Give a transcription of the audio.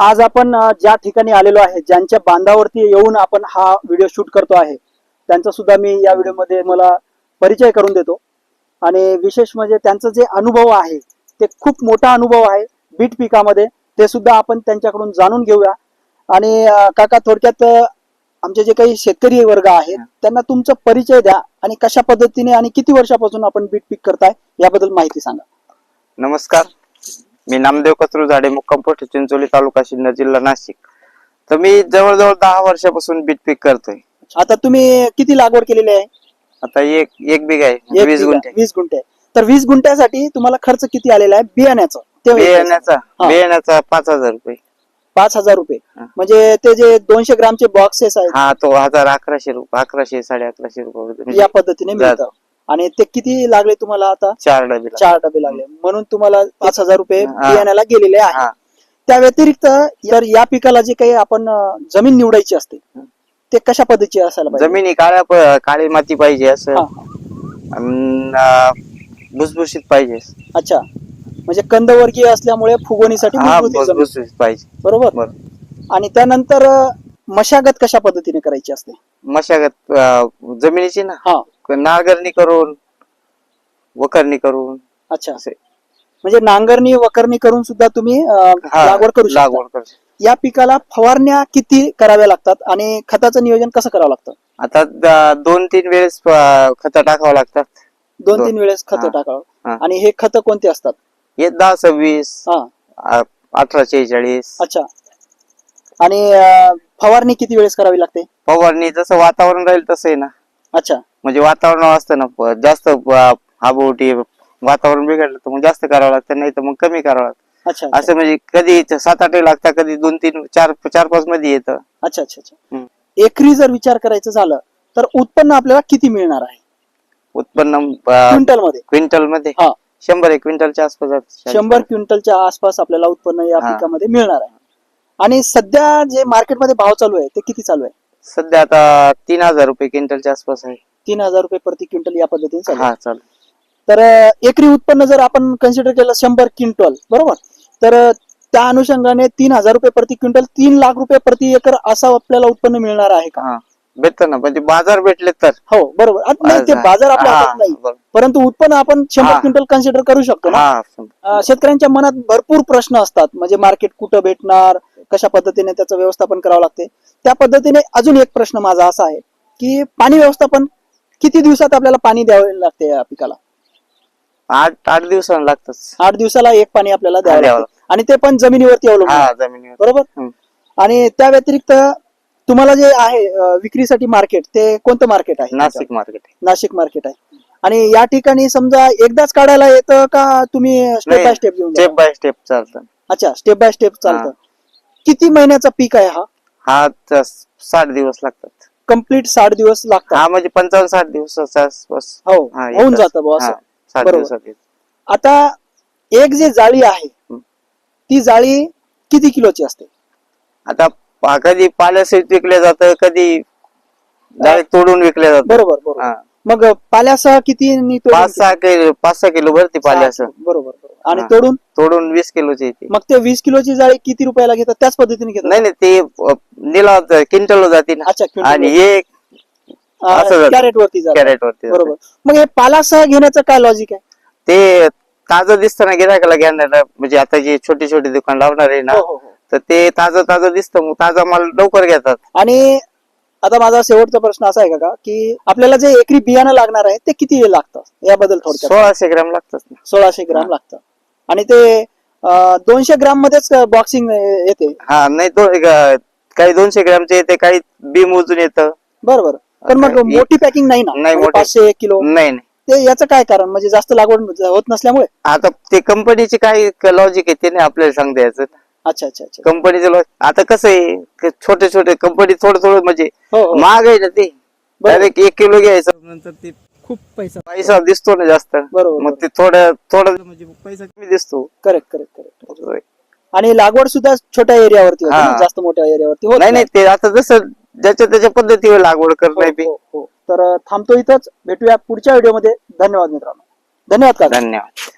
आज आपण ज्या ठिकाणी आलेलो आहे ज्यांच्या बांधावरती येऊन आपण हा व्हिडिओ शूट करतो आहे त्यांचा सुद्धा मी या व्हिडिओमध्ये मला परिचय करून देतो. आणि विशेष म्हणजे त्यांचा जे अनुभव आहे ते खूप मोठा अनुभव आहे बीट पिकामध्ये ते सुद्धा आपण त्यांच्याकडून जाणून घेऊया. आणि काका थोडक्यात आमचे जे काही शेतकरी वर्ग आहेत त्यांना तुमचा परिचय द्या आणि कशा पद्धतीने आणि किती वर्षापासून आपण बीट पीक करताय याबद्दल माहिती सांगा. नमस्कार. मी नामदेव कचरू झाडे मुक्काम पोस्ट चिंचोली तालुका सिन्नर जिल्हा नाशिक. तर मी जवळजवळ दहा वर्षापासून बीट पीक करतोय. आता तुम्ही किती लागवड केलेली आहे? आता एक एक बिघा आहे एक वीस बिघा, गुंठे. वीस गुंठे. तर वीस गुंठ्यासाठी तुम्हाला खर्च किती आलेला आहे? बियाण्याचं. ते बियाण्याचा हा. बियाण्याचा पाच हजार रुपये. पाच हजार रुपये. हा. म्हणजे ते जे दोनशे ग्रामचे बॉक्सेस आहेत. हा तो हजार अकराशे रुपये अकराशे साडे अकराशे रुपये या पद्धतीने जा- मिळतं. आणि ते किती लागले तुम्हाला आता? चार डबे लागले. चार डबे लागले. म्हणून तुम्हाला पाच हजार रुपये हा. बियाण्याला गेलेले आहे. हा. त्या व्यतिरिक्त तर या पिकाला जे काही आपण अं, जमीन निवडायची असते ते कशा पद्धतीची असायला पाहिजे? जमिनी काळ्या प- काळी माती पाहिजे असं. हा. अन, अं, भुसभुशीत पाहिजे. अच्छा. म्हणजे कंदवर्गीय असल्यामुळे फुगवणीसाठी हा भुसभुशीत जमीन. भुसभुशीत पाहिजे. बरोबर. आणि त्यानंतर अं, मशागत कशा पद्धतीने करायची असते? मशागत अं, जमिनीची ना? हा. नांगरणी करून वखरणी करून अच्छा. असे. म्हणजे नांगरणी वखरणी करून सुद्धा तुम्ही अं, हा, लागवड करू शकता. लागवड करू. या पिकाला फवारण्या किती कराव्या लागतात आणि खताचं नियोजन कसं करावं लागतं? आता द- दोन तीन वेळेस खत टाकावं लागतात. दोन दोन. तीन वेळेस खत हा. टाकावं. आणि हे खत कोणते असतात? हे दहा सव्वीस हा. अठरा शेहेचाळीस. अच्छा. आणि अं, फवारणी किती वेळेस करावी लागते? फवारणी जसं वातावरण राहील तसं आहे ना. अच्छा. म्हणजे वातावरण असतं ना प- जास्त हाबोटी वातावरण बिघडलं तर मग जास्त करावं लागतं नाही तर मग कमी करावं लागतं. अच्छा अच्छा. असं म्हणजे कधी सात आठ लागतात कधी दोन तीन चार चार पाच मध्ये येतं. अच्छा अच्छा अच्छा. हम्म. एकरी जर विचार करायचं झालं तर उत्पन्न आपल्याला किती मिळणार आहे? उत्पन्न क्विंटलमध्ये क्विंटलमध्ये हा. शंभर एक क्विंटलच्या आसपास. शंभर. क्विंटलच्या आसपास आपल्याला उत्पन्न या हा. पिकामध्ये मिळणार आहे. आणि सध्या जे मार्केटमध्ये भाव चालू आहे ते किती चालू आहे? सध्या आता तीन हजार रुपये क्विंटलच्या आसपास आहे. तीन हजार रुपये प्रति क्विंटल या पद्धतीने चालू आहे. हा चालेल तर अं, एकरी उत्पन्न जर आपण कन्सिडर केलं शंभर क्विंटल बरोबर? तर अं, त्या अनुषंगाने तीन हजार रुपये प्रति क्विंटल तीन लाख रुपये प्रति एकर असं आपल्याला उत्पन्न मिळणार आहे का? हा भेटतं ना म्हणजे बाजार भेटले तर. हो बरोबर. आता नाही ते बाजार आपल्या हातात नाही. बरोबर. परंतु उत्पन्न आपण शंभर हा. क्विंटल कन्सिडर करू शकतो ना? हा अं, शेतकऱ्यांच्या मनात भरपूर प्रश्न असतात. म्हणजे मार्केट कुठं भेटणार? कशा पद्धतीने त्याचं व्यवस्थापन करावं लागते? त्या पद्धतीने अजून एक प्रश्न माझा असा आहे की पाणी व्यवस्थापन किती दिवसात आपल्याला पाणी द्यावे लागते या पिकाला? आठ आठ दिवसांना लागतच. आठ दिवसाला एक पाणी आपल्याला द्यावं लागतं. आणि ते पण जमिनीवरती अवलंबून. हा जमिनीवर बरोबर. आणि त्या व्यतिरिक्त तुम्हाला जे आहे विक्रीसाठी मार्केट ते कोणतं मार्केट आहे? नाशिक मार्केट नाशिक मार्केट आहे. आणि या ठिकाणी समजा एकदाच काढायला येतं का तुम्ही स्टेप बाय स्टेप घेऊन स्टेप? बाय स्टेप चालतं. अच्छा स्टेप बाय स्टेप चालतं. किती महिन्याचा पीक आहे हा हा त- साठ दिवस लागतात कंप्लीट साठ दिवस लागतात हा म्हणजे पंचावन्न साठ आसपास हो हा, होऊन येतात. जातं बुवा हा, असं साठ बरोबर. दिवसात येतं. आता एक जी जाळी आहे. ती जाळी किती किलोची असते आता पा- कधी पाल्यासहित विकले जातं कधी डायरेक्ट तोडून विकले जातं बरोबर बरोबर. मग पाल्यासह किती नी तोडून पाच सहा किलो पाच सहा किलो भरती पाले असं बरोबर बरोबर. आणि हा. तोडून? तोडून वीस किलोची येते. मग ते वीस किलोची जाळी किती रुपयाला घेतात? त्याच पद्धतीने घेतात? नाही नाही ते निलाव क्विंटल जाते ना. अच्छा आणि असं जातं. कॅरेट वरती. कॅरेट वरती जातं. बरोबर. मग हे पालासह घेण्याचं काय लॉजिक आहे? ते ताजं दिसतं ना गिरायकाला घेणार म्हणजे आता जे छोटे छोटे दुकान लावणार आहे ना हो, हो, हो. तर ते ताजं ताजं दिसतं. मग ताजा माल लवकर घेतात. आणि आता माझा शेवटचा प्रश्न असा आहे का की आपल्याला जे एकरी बियाणं लागणार आहे ते किती लागतं? याबद्दल थोडक्यात. सोळाशे ग्राम लागतात सोळाशे ग्राम. लागतं. आणि ते दोनशे ग्राम मध्येच बॉक्सिंग येते. हा नाही काही दोनशे ग्रामचे येते काही बी मोजून येतं. बरोबर. पण मग मोठी पॅकिंग नाही ना? नाही, म्हणजे पाचशे एक किलो? नाही नाही. ते याचं काय कारण? म्हणजे जास्त लागवड होत नसल्यामुळे? आता ते कंपनीचे काही लॉजिक आहे ते नाही आपल्याला सांगता यायचं. अच्छा अच्छा अच्छा. कंपनीचं लॉजिक आता कसं आहे क- छोटे छोटे कंपनी थोडं थोडं म्हणजे हो हो. महाग आहे ना ते. डायरेक्ट एक किलो घ्यायचं. नंतर ते खूप पैसा. पैसा दिसतो ना जास्त. बरोबर, मग ते थोडं थोडं म्हणजे पैसा कमी दिसतो. करेक्ट करेक्ट करेक्ट आणि लागवड सुद्धा छोट्या एरियावरती होते हा. जास्त मोठ्या एरियावरती होत नाही नाही. ते आता जसं ज्याच्या त्याच्या पद्धतीवर लागवड करणं बी हो, हो, हो. तर अं, थांबतो इथंच. भेटूया पुढच्या व्हिडिओमध्ये धन्यवाद मित्रांनो. धन्यवाद का धन्यवाद.